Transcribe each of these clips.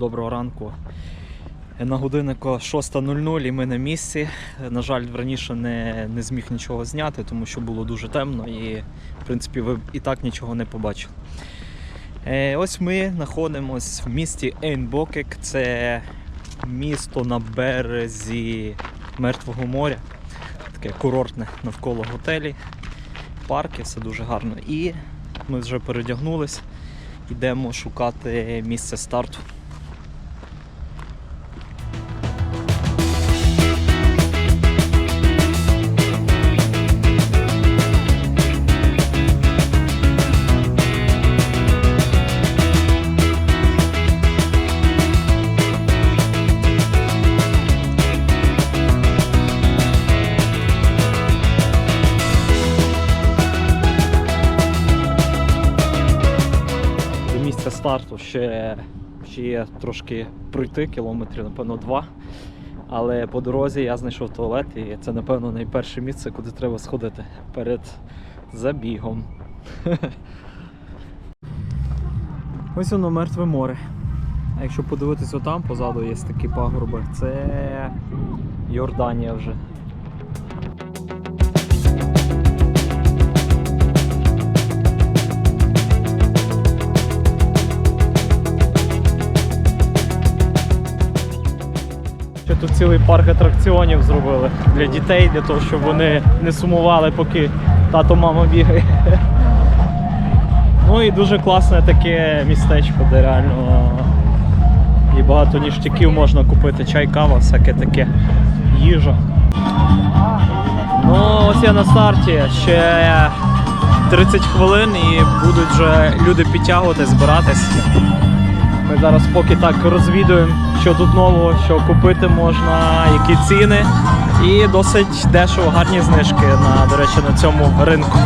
Доброго ранку. На годиннику 6.00 і ми на місці. На жаль, раніше не, не зміг нічого зняти, тому що було дуже темно і, в принципі, ви і так нічого не побачили. Е, ось ми знаходимося в місті Ейнбокек. Це місто на березі Мертвого моря. Таке курортне навколо готелі, парки, все дуже гарно. І ми вже передягнулись, йдемо шукати місце старту. Старту ще, ще є трошки пройти, кілометрів, напевно, два. Але по дорозі я знайшов туалет, і це, напевно, найперше місце, куди треба сходити перед забігом. Ось воно мертве море. А якщо подивитись отам, позаду є такі пагорби, це Йорданія вже. Ще тут цілий парк атракціонів зробили для дітей, для того, щоб вони не сумували, поки тато мама бігає. Ну і дуже класне таке містечко, де реально і багато ніштяків можна купити, чай, кава, всяке таке, їжа. Ну, ось я на старті. Ще 30 хвилин і будуть вже люди підтягувати, збиратись. Ми зараз поки так розвідуємо, що тут нового, що купити можна, які ціни. І досить дешево, гарні знижки на, до речі, на цьому ринку.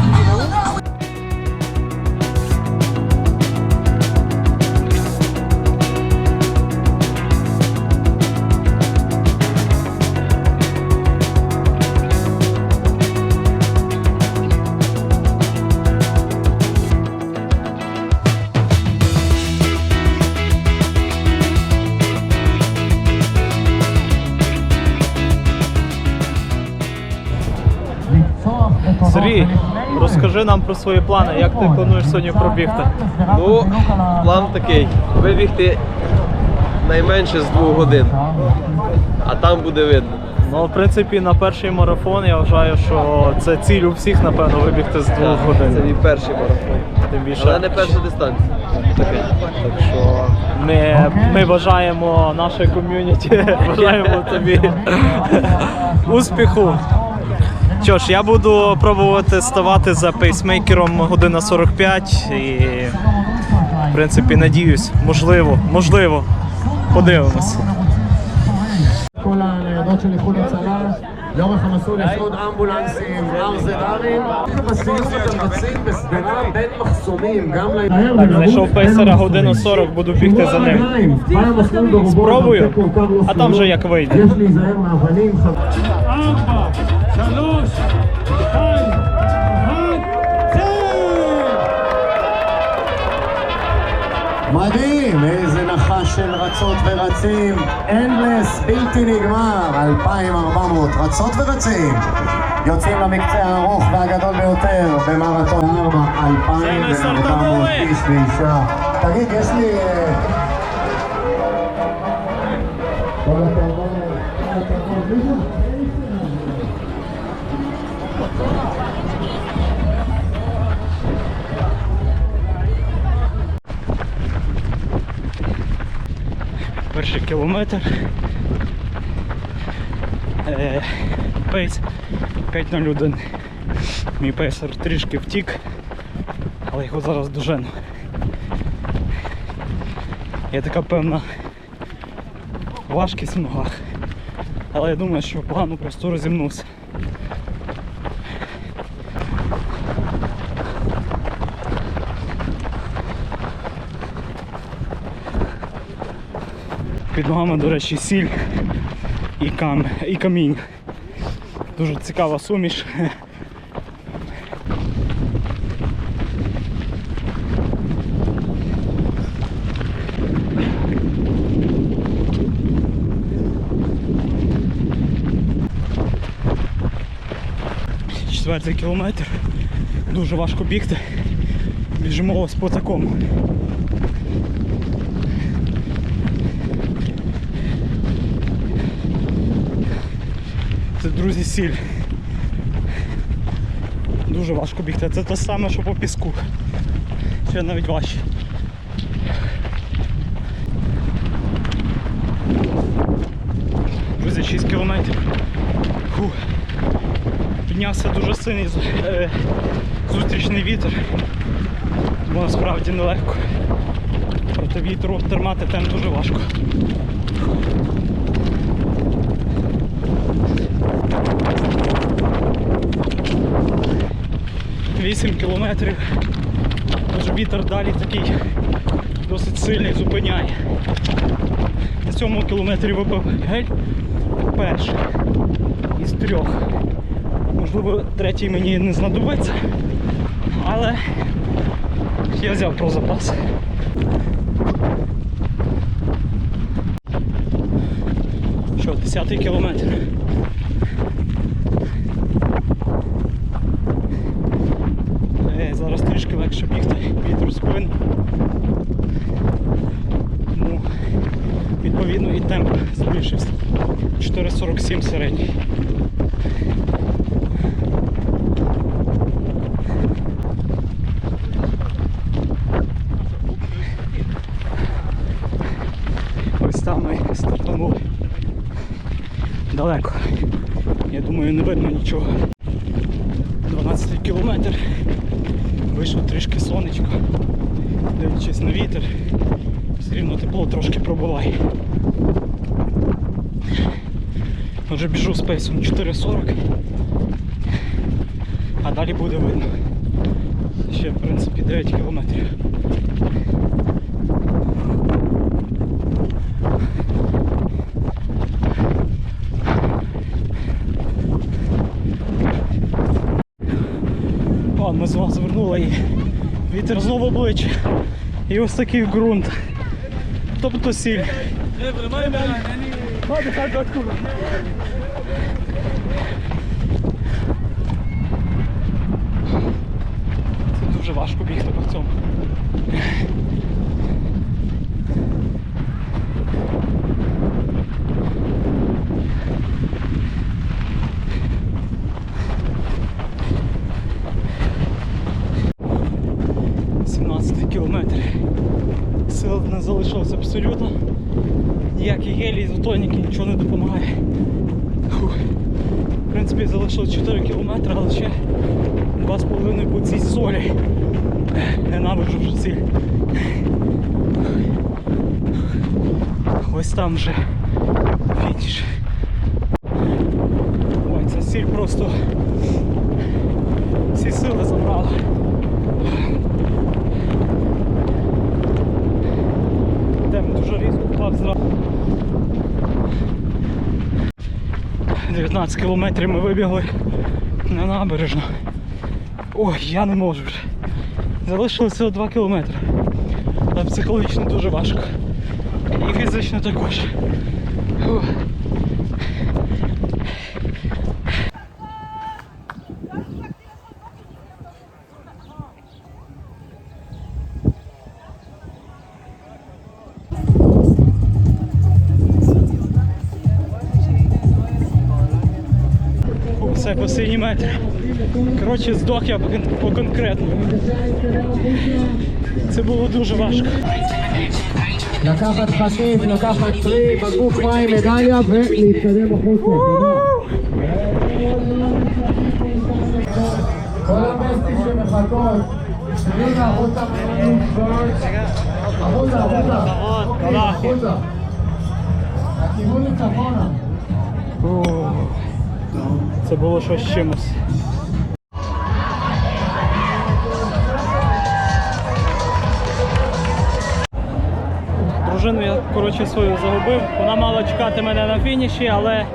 Сергій, розкажи нам про свої плани, як ти плануєш сьогодні пробігти. Ну, план такий: вибігти найменше з двох годин, а там буде видно. Ну, в принципі, на перший марафон я вважаю, що це ціль у всіх, напевно, вибігти з двох годин. Це мій перший марафон. Тим більше. Але не перша дистанція. Таке. Так що ми, ми бажаємо наше ком'юніті, бажаємо тобі успіху. Що ж, я буду пробувати ставати за пейсмейкером година 45 і, в принципі, надіюсь, можливо, можливо, подивимось. כל הניידות של איחוד הצלה. לאורך המסלול יש עוד אמבולנסים, ארזדרים. בסיום מתמרצים בשדרה בין מחסומים, גם ל... Так, знайшов пейсера годину 40, буду бігти за ним. Спробую, а там вже як вийде. מדהים, איזה נחש של רצות ורצים. אנדלס, בלתי נגמר, 2,400 רצות ורצים. יוצאים למקצה הארוך והגדול ביותר במרתון 4, 2,400 איש ואישה. תגיד, יש לי... אה, כל הכבוד, кілометр. Е, Пейс 5.01. Мій пейсер трішки втік, але його зараз дожену. Є така певна важкість в ногах. Але я думаю, що погано просто розімнувся. Під ногами, до речі, сіль і кам... і камінь. Дуже цікава суміш. Четвертий кілометр. Дуже важко бігти. Біжимо ось по такому. Це, друзі, сіль. Дуже важко бігти. Це те саме, що по піску. Ще навіть важче. Друзі, 6 кілометрів. Фу. Піднявся дуже сильний е, зустрічний вітер. Тому насправді нелегко. Проти вітру тримати темп дуже важко. Вісім кілометрів. Тож вітер далі такий досить сильний, зупиняє. На цьому кілометрі випив гель перший із трьох. Можливо, третій мені не знадобиться, але я взяв про запас. Що, десятий кілометр. Е, зараз трішки легше бігти, вітер в спину. Тому відповідно і темп збільшився. 4,47 середній. Ось там ми. Далеко. Я думаю, не видно нічого. 12 кілометр. Вийшов трішки сонечко. Дивлячись на вітер. Все рівно тепло трошки пробиває. Отже, біжу з пейсом 4.40. А далі буде видно. Ще в принципі 9 кілометрів. О, ми з вас звернули і вітер знову обличчя. І ось такий ґрунт. Тобто сіль. Nie, brymaj, Chodź, chodź, chodź, kurwa. Dużo ważko, bieg to chcą. 15 кілометрів. Сил не залишилося абсолютно. Ніякі гелі, ізотоніки, нічого не допомагає. Фух. В принципі, залишилось 4 кілометри, але ще 2,5 по цій солі. Ненавиджу вже ці. Ось там вже фініш. Ой, ця сіль просто всі сили забрала. 19 кілометрів ми вибігли на набережну. Ой, я не можу вже. Залишилося 2 кілометри. Але психологічно дуже важко. І фізично також. Фух. Фу, Все посиній метр. Коротше, здох я по, кон- по конкретно. Це було дуже важко. לקחת חטיף, לקחת פרי, בקבוק מים, מדליה ולהתקדם החוצה. כל המסטים שמחכות, פנימה, החוצה, החוצה, החוצה, החוצה. הכיוון לצפונה. Фу. Це було щось чимось. Дружину я коротше свою загубив. Вона мала чекати мене на фініші, але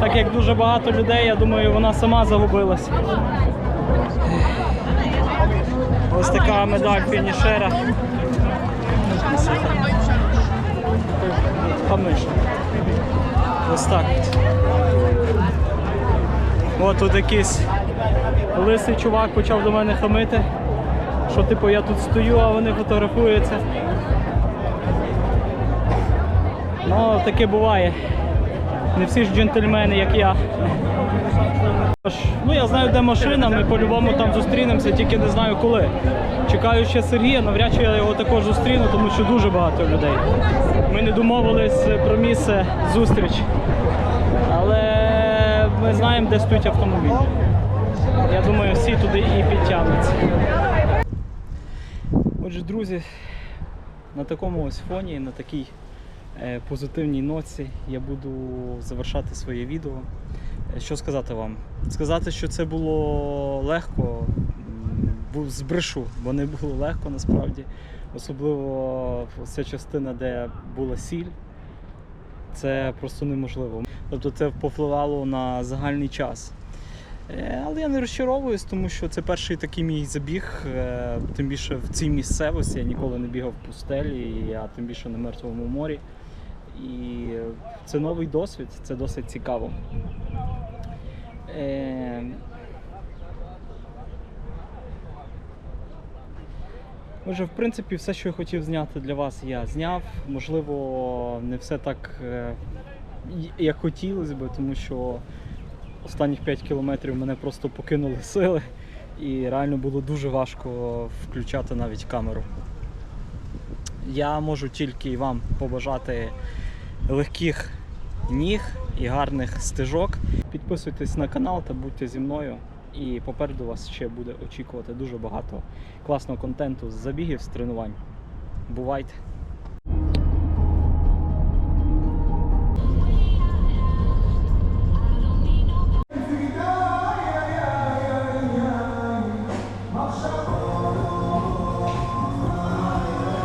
так як дуже багато людей, я думаю, вона сама загубилась. Ось така медаль фінішера. Хамиш. Ось так. От. Тут якийсь лисий чувак почав до мене хамити, що типу я тут стою, а вони фотографуються. Ну, таке буває. Не всі ж джентльмени, як я. Ну, я знаю, де машина, ми по-любому там зустрінемося, тільки не знаю коли. Чекаю ще Сергія, навряд чи я його також зустріну, тому що дуже багато людей. Ми не домовились про місце зустріч. Але ми знаємо, де стоїть автомобіль. Я думаю, всі туди і підтягнуться. Отже, друзі, на такому ось фоні, на такій е, позитивній ноці я буду завершати своє відео. Е, Що сказати вам? Сказати, що це було легко, збрешу, бо не було легко насправді. Особливо ця частина, де була сіль, це просто неможливо. Тобто це повпливало на загальний час. Е, Але я не розчаровуюсь, тому що це перший такий мій забіг, е, тим більше в цій місцевості. Я ніколи не бігав в пустелі, а тим більше на Мертвому морі. І це новий досвід, це досить цікаво. Отже, в принципі, все, що я хотів зняти для вас, я зняв. Можливо, не все так, е, як хотілося би, тому що останніх 5 кілометрів мене просто покинули сили, і реально було дуже важко включати навіть камеру. Я можу тільки вам побажати легких ніг і гарних стежок. Підписуйтесь на канал та будьте зі мною. І попереду вас ще буде очікувати дуже багато класного контенту з забігів, з тренувань. Бувайте!